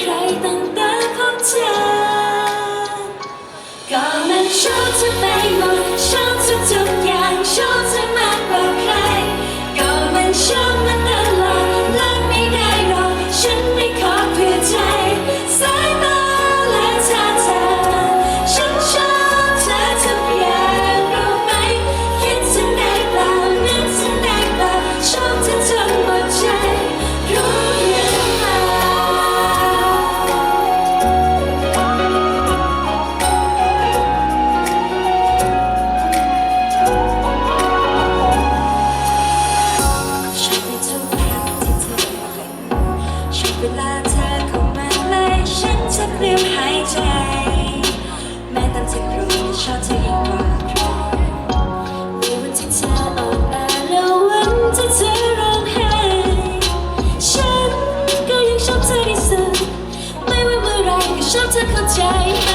ใครตั้งแาของเจอก็มันชอบจะไปมา แม้ตามที่รู้ชอบเธอกว่าใครวันที่เธออ่อนแอและวันที่เธอร้องไห้ฉันก็ยังชอบเธอที่สุดไม่ว่าเมื่อไรก็ชอบเธอเข้าใจไหม